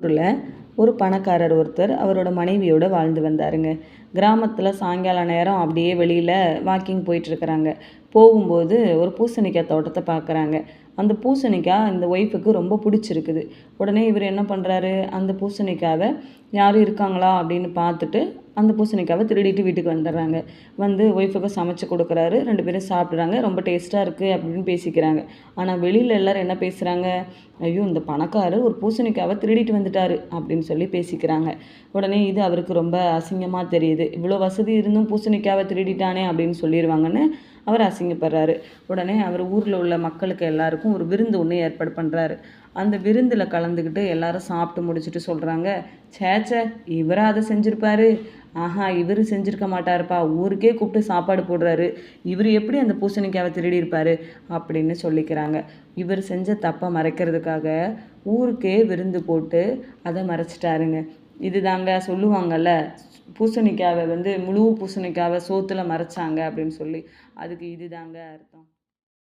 ஊரில் ஒரு பணக்காரர் ஒருத்தர் அவரோட மனைவியோடு வாழ்ந்து வந்தாருங்க. கிராமத்தில் சாயங்கால நேரம் அப்படியே வெளியில் வாக்கிங் போயிட்டுருக்குறாங்க போகும்போது ஒரு பூசணிக்காய் தோட்டத்தை பார்க்குறாங்க அந்த பூசணிக்காய் இந்த ஒய்ஃபுக்கு ரொம்ப பிடிச்சிருக்குது. உடனே இவர் என்ன பண்ணுறாரு அந்த பூசணிக்காவை யாரும் இருக்காங்களா அப்படின்னு பார்த்துட்டு அந்த பூசணிக்காவை திருடிட்டு வீட்டுக்கு வந்துடுறாங்க. வந்து ஒய்ஃபுக்கு சமைச்சு கொடுக்குறாரு. ரெண்டு பேரும் சாப்பிட்றாங்க. ரொம்ப டேஸ்ட்டாக இருக்குது அப்படின்னு பேசிக்கிறாங்க. ஆனால் வெளியில் எல்லோரும் என்ன பேசுகிறாங்க ஐயோ இந்த பணக்காரர் ஒரு பூசணிக்காவை திருடிட்டு வந்துட்டாரு அப்படின்னு சொல்லி பேசிக்கிறாங்க. உடனே இது அவருக்கு ரொம்ப அசிங்கமாக தெரியுது. இவ்வளோ வசதி இருந்தும் பூசணிக்காவை திருடிட்டானே அப்படின்னு சொல்லிடுவாங்கன்னு அவர் அசிங்கப்படுறாரு. உடனே அவர் ஊரில் உள்ள மக்களுக்கு எல்லாருக்கும் ஒரு விருந்து ஒன்று ஏற்பாடு பண்ணுறாரு அந்த விருந்தில் கலந்துக்கிட்டு எல்லாரும் சாப்பிட்டு முடிச்சுட்டு சொல்கிறாங்க சேச்சே இவராக அதை செஞ்சுருப்பாரு. ஆஹா இவர் செஞ்சுருக்க மாட்டாருப்பா. ஊருக்கே கூப்பிட்டு சாப்பாடு போடுறாரு. இவர் எப்படி அந்த பூசணிக்காவை திருடி இருப்பாரு அப்படின்னு சொல்லிக்கிறாங்க. இவர் செஞ்ச தப்பை மறைக்கிறதுக்காக ஊருக்கே விருந்து போட்டு அதை மறைச்சிட்டாருங்க. இதுதாங்க சொல்லுவாங்கல்ல பூசணிக்காவை வந்து முழு பூசணிக்காவை சோத்தில் மறைச்சாங்க அப்படின்னு சொல்லி அதுக்கு இதுதாங்க அர்த்தம்.